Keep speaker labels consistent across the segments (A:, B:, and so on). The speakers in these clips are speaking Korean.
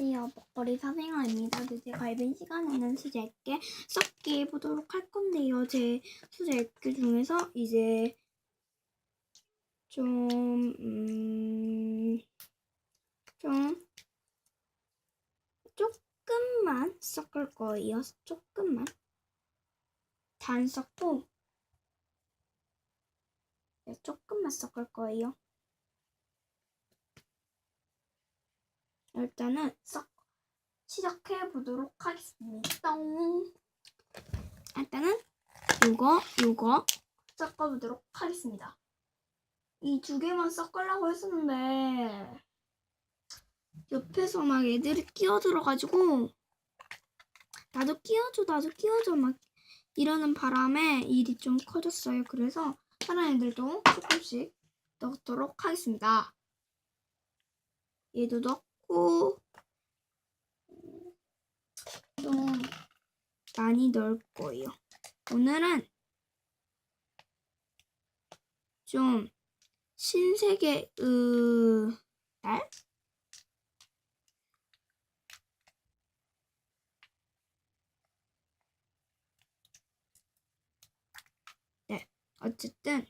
A: 안녕하세요. 먹거리 사생활입니다. 이제 갈빈 시간에는 수제 액게 섞기 해보도록 할 건데요. 제 수제 액게 중에서 이제 좀, 음, 좀, 조금만 섞을 거예요. 조금만. 다안 섞고, 네, 조금만 섞을 거예요. 일단은 썩 시작해 보도록 하겠습니다. 일단은 요거 요거 섞어 보도록 하겠습니다. 이 두 개만 섞으려고 했었는데 옆에서 막 애들이 끼어들어가지고 나도 끼워줘 나도 끼워줘 막 이러는 바람에 일이 좀 커졌어요. 그래서 다른 애들도 조금씩 넣도록 하겠습니다. 얘도 넣고 좀 많이 넣을 거예요. 오늘은 좀 신세계 으 날? 네, 어쨌든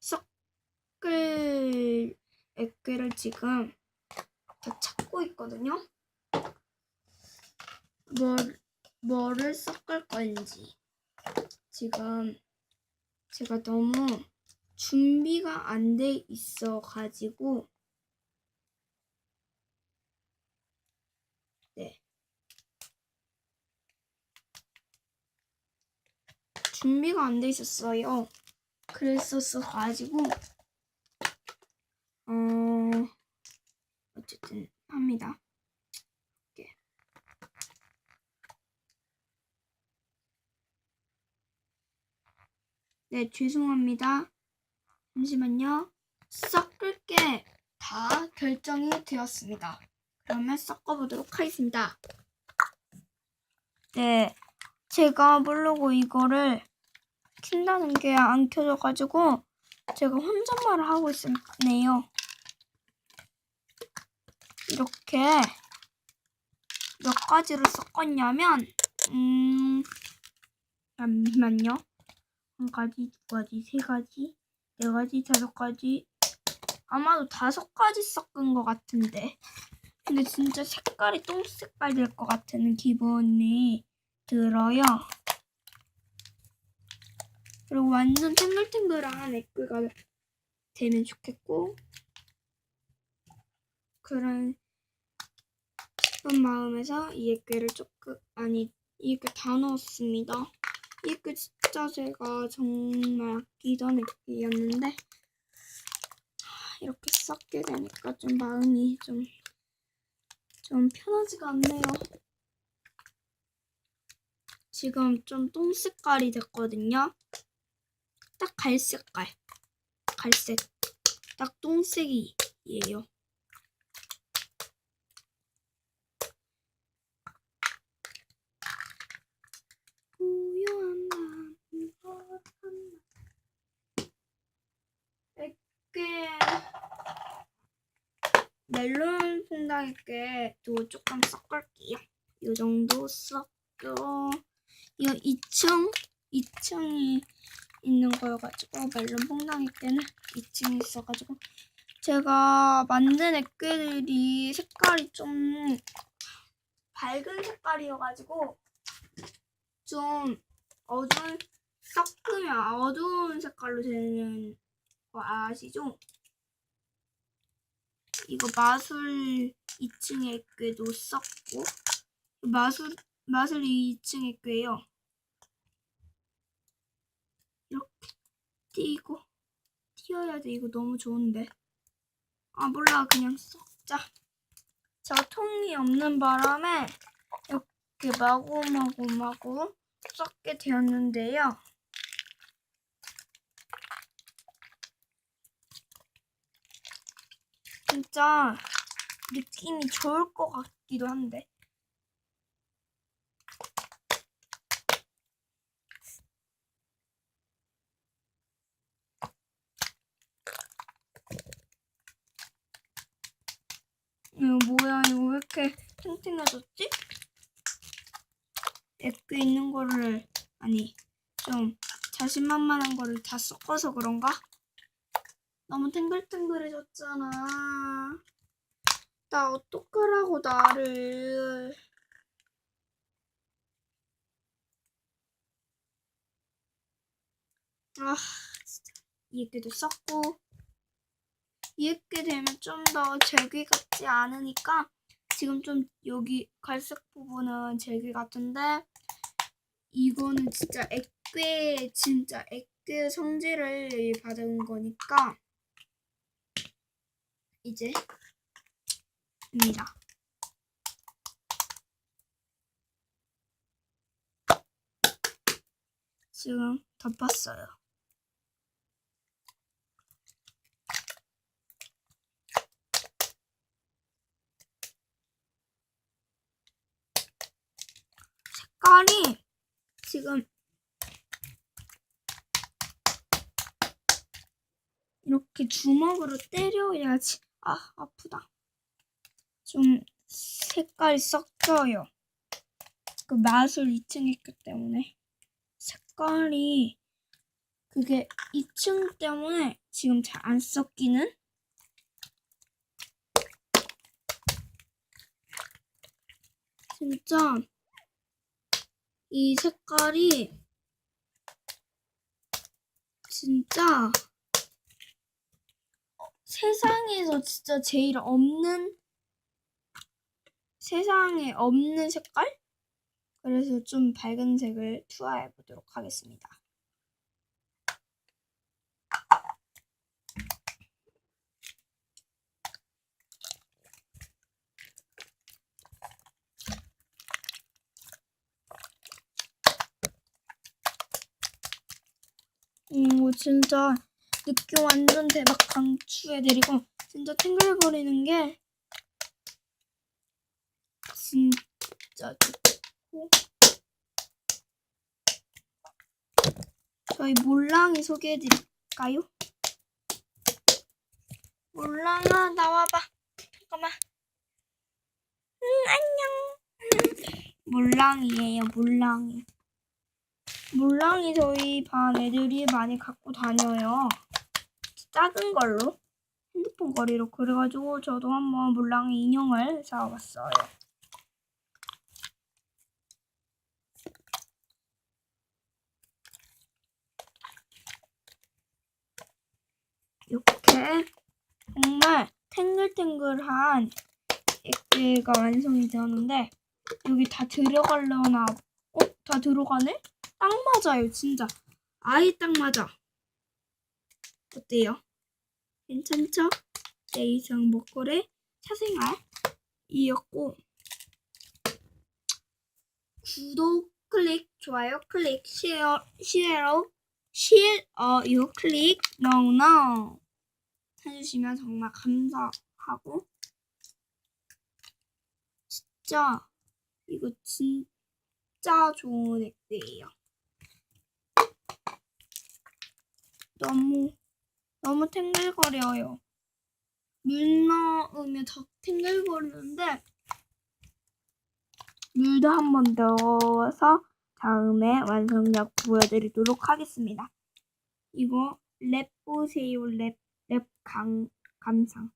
A: 섞을 액괴를 지금 저 찾고 있거든요. 뭘, 뭐를 섞을 건지. 지금 제가 너무 준비가 안 돼 있어 가지고, 네. 준비가 안 돼 있었어요. 그랬었어 가지고, 어, 어쨌든 합니다. 이렇게. 네, 죄송합니다. 잠시만요. 섞을 게 다 결정이 되었습니다. 그러면 섞어보도록 하겠습니다. 네, 제가 모르고 이거를 킨다는 게 안 켜져가지고 제가 혼잣말을 하고 있었네요. 이렇게 몇 가지를 섞었냐면 음 잠시만요. 한 가지 두 가지 세 가지 네 가지 다섯 가지. 아마도 다섯 가지 섞은 것 같은데. 근데 진짜 색깔이 똥 색깔 될 것 같은 기분이 들어요. 그리고 완전 탱글탱글한 애교가 되면 좋겠고 그런 그런 마음에서 이 액괴를 조금 아니 이 액괴 다 넣었습니다. 이 액괴 진짜 제가 정말 아끼던 액괴였는데 이렇게 섞게 되니까 좀 마음이 좀 좀 편하지가 않네요. 지금 좀 똥 색깔이 됐거든요. 딱 갈색깔, 갈색, 딱 똥색이에요. 고요한 밤이 버릇한 액괴 멜론 액괴도 조금 섞을게요. 이 정도 섞고 이거 2층 2층이 있는 거여가지고 멜론 퐁당 액괴는 2층에 있어가지고 제가 만든 액괴들이 색깔이 좀 밝은 색깔이어가지고 좀 어두운 섞으면 어두운 색깔로 되는 거 아시죠? 이거 마술 2층의 꾀도 썼고 마술 마술이 2층의 꾀요. 이렇게 띄고 띄어야 돼. 이거 너무 좋은데. 아 몰라 그냥 섞자. 제가 통이 없는 바람에 이렇게 마구마구마구 섞게 되었는데요. 진짜 느낌이 좋을 것 같기도 한데. 이거 뭐야 이거 왜 이렇게 튼튼해졌지? 액크 있는 거를 아니 좀 자신만만한 거를 다 섞어서 그런가? 너무 탱글탱글해졌잖아. 나 어떡하라고 나를. 아, 진짜. 이렇게도 썼고. 이렇게 되면 좀더 젤기 같지 않으니까 지금 좀 여기 갈색 부분은 젤기 같은데 이거는 진짜 액괴 진짜 액괴 성질을 받은 거니까 이제 입니다. 지금 덮었어요. 색깔이 지금 이렇게 주먹으로 때려야지 아 아프다. 좀 색깔이 섞여요. 그 맛을 2층 했기 때문에. 색깔이 그게 2층 때문에 지금 잘 안 섞이는? 진짜 이 색깔이 진짜 세상에서 진짜 제일 없는 세상에 없는 색깔? 그래서 좀 밝은 색을 투하해 보도록 하겠습니다. 음, 이거 진짜 느낌 완전 대박. 강추해드리고 진짜 탱글거리는 게 진짜 좋고. 저희 몰랑이 소개해드릴까요? 몰랑아 나와봐. 잠깐만. 음 안녕. 몰랑이에요 몰랑이. 몰랑이 저희 반 애들이 많이 갖고 다녀요. 작은 걸로 핸드폰 거리로 그래가지고 저도 한번 몰랑이 인형을 사와봤어요. 이렇게 정말 탱글탱글한 액괴가 완성이 되었는데 여기 다 들어가려나 어? 다 들어가네? 딱 맞아요, 진짜. 아예 딱 맞아. 어때요? 괜찮죠? 내 이상 먹거래 사생활이었고 구독 클릭, 좋아요 클릭, 쉐어, 쉐어, 쉐어요 클릭, no 해주시면 정말 감사하고 진짜 이거 진짜 좋은 액대예요. 너무 너무 탱글거려요. 물 넣으면 더 탱글거리는데 물도 한 번 넣어서 다음에 완성작 보여드리도록 하겠습니다. 이거 랩 보세요. 랩, 랩 강, 감상.